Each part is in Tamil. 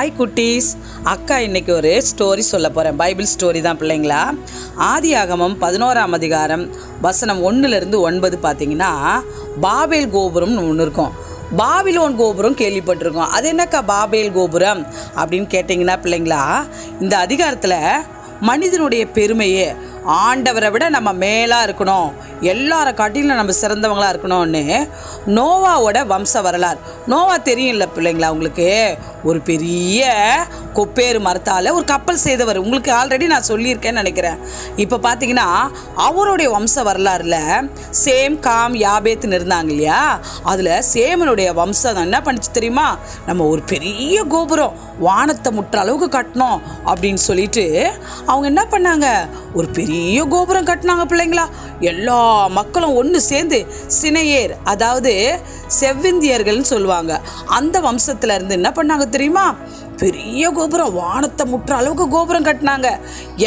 ஹாய் குட்டீஸ். அக்கா இன்றைக்கி ஒரு ஸ்டோரி சொல்ல போகிறேன் பைபிள் ஸ்டோரி தான் பிள்ளைங்களா? ஆதி ஆகமம் பதினோராம் அதிகாரம் வசனம் ஒன்றுலேருந்து ஒன்பது பார்த்தீங்கன்னா பாபேல் கோபுரம்னு ஒன்று இருக்கும். பாபிலோன் கோபுரம் கேள்விப்பட்டிருக்கோம். அது என்னக்கா பாபேல் கோபுரம்? அப்படின்னு கேட்டிங்கன்னா பிள்ளைங்களா இந்த அதிகாரத்தில் மனிதனுடைய பெருமையே ஆண்டவரை விட நம்ம மேலாக இருக்கணும் எல்லார காட்டிலும் நம்ம சிறந்தவங்களாக இருக்கணும்னு நோவாவோட வம்ச வரலாறு. நோவா தெரியும்ல பிள்ளைங்களா உங்களுக்கு? ஒரு பெரிய கொப்பேறு மரத்தால் ஒரு கப்பல் செய்தவர். உங்களுக்கு ஆல்ரெடி நான் சொல்லியிருக்கேன்னு நினைக்கிறேன். இப்போ பார்த்தீங்கன்னா அவருடைய வம்ச வரலாறுல சேம் காம் யாபேத்துன்னு இருந்தாங்க இல்லையா? அதில் சேமனுடைய வம்சம் என்ன பண்ணுச்சு தெரியுமா? நம்ம ஒரு பெரிய கோபுரம் வானத்தை முட்டுற அளவுக்கு கட்டணும் அப்படின்னு சொல்லிட்டு அவங்க என்ன பண்ணாங்க? ஒரு பெரிய கோபுரம் கட்டினாங்க பிள்ளைங்களா. எல்லா மக்களும் ஒன்று சேர்ந்து சினையேர் அதாவது செவ்விந்தியர்கள்னு சொல்லுவாங்க. அந்த வம்சத்துல இருந்து என்ன பண்ணாங்க தெரியுமா? பெரிய கோபுரம். வானத்தை முற்ற அளவுக்கு கோபுரம் கட்டினாங்க.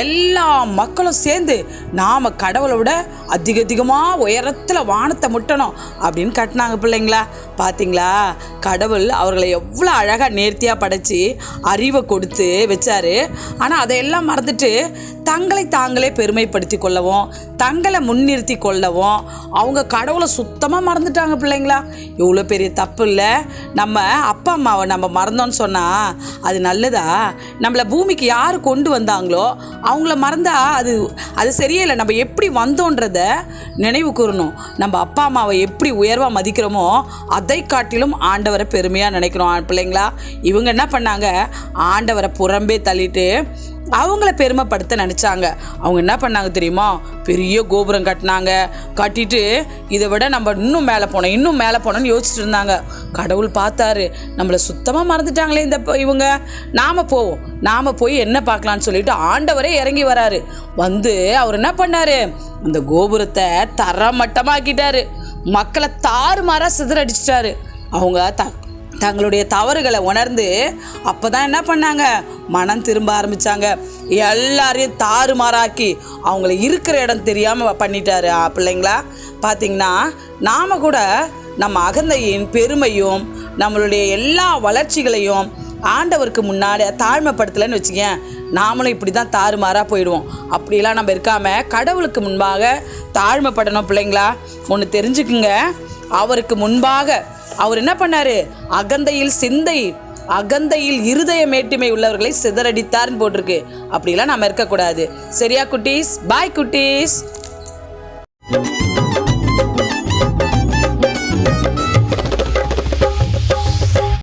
எல்லா மக்களும் சேர்ந்து நாம் கடவுளை விட அதிக அதிகமாக உயரத்தில் வானத்தை முட்டணும் அப்படின்னு கட்டினாங்க பிள்ளைங்களா. பார்த்தீங்களா கடவுள் அவர்களை எவ்வளோ அழகாக நேர்த்தியாக படைச்சி அறிவை கொடுத்து வச்சாரு. ஆனால் அதையெல்லாம் மறந்துட்டு தங்களை தாங்களே பெருமைப்படுத்தி கொள்ளவும் தங்களை முன்னிறுத்தி கொள்ளவும் அவங்க கடவுளை சுத்தமாக மறந்துட்டாங்க பிள்ளைங்களா. இவ்வளோ பெரிய தப்பு இல்லை. நம்ம அப்பா அம்மாவை நம்ம மறந்தோன்னு சொன்னால் அது நல்லதா? நம்மளை பூமிக்கு யார் கொண்டு வந்தாங்களோ அவங்கள மறந்தா அது அது சரியே இல்லை நம்ம எப்படி வந்தோன்றத நினைவு கூறணும். நம்ம அப்பா அம்மாவை எப்படி உயர்வாக மதிக்கிறோமோ அதை காட்டிலும் ஆண்டவரை பெருமையாக நினைக்கிறோம் பிள்ளைங்களா. இவங்க என்ன பண்ணாங்க? ஆண்டவரை புறம்பே தள்ளிட்டு அவங்கள பெருமைப்படுத்த நினச்சாங்க. அவங்க என்ன பண்ணாங்க தெரியுமா? பெரிய கோபுரம் கட்டினாங்க. கட்டிட்டு இதை விட நம்ம இன்னும் மேலே போனோம் இன்னும் மேலே போனோம்னு யோசிச்சுட்டு இருந்தாங்க. கடவுள் பார்த்தாரு. நம்மளை சுத்தமாக மறந்துட்டாங்களே இந்த இவங்க. நாம் போவோம். நாம் போய் என்ன பார்க்கலான்னு சொல்லிட்டு ஆண்டவரே இறங்கி வராரு. வந்து அவர் என்ன பண்ணாரு? அந்த கோபுரத்தை தரமட்டமாக்கிட்டாரு. மக்களை தாறுமாறாக சிதறடிச்சிட்டாரு. அவங்க த தங்களுடைய தவறுகளை உணர்ந்து அப்போ தான் என்ன பண்ணாங்க? மனம் திரும்ப ஆரம்பித்தாங்க எல்லாரையும் தாறுமாறாக்கி அவங்கள இருக்கிற இடம் தெரியாமல் பண்ணிட்டாரு பிள்ளைங்களா? பார்த்தீங்கன்னா நாம் கூட நம்ம அகந்தையின் பெருமையும் நம்மளுடைய எல்லா வளர்ச்சிகளையும் ஆண்டவருக்கு முன்னாடி தாழ்மைப்படுத்தலைன்னு வச்சுக்கேன் நாமளும் இப்படி தான் தாறுமாறாக போயிடுவோம். அப்படிலாம் நம்ம இருக்காமல் கடவுளுக்கு முன்பாக தாழ்மைப்படணும் பிள்ளைங்களா? ஒன்று தெரிஞ்சுக்குங்க. அவருக்கு முன்பாக அவர் என்ன பண்ணாரு? அகந்தையில் சிந்தை அகந்தையில் இருதய மேட்டுமை உள்ளவர்களை சிதறடித்தார்னு போட்டிருக்கு. அப்படிலாம் நம்ம இருக்கக்கூடாது. சரியா குட்டீஸ்? பாய் குட்டீஸ். thank you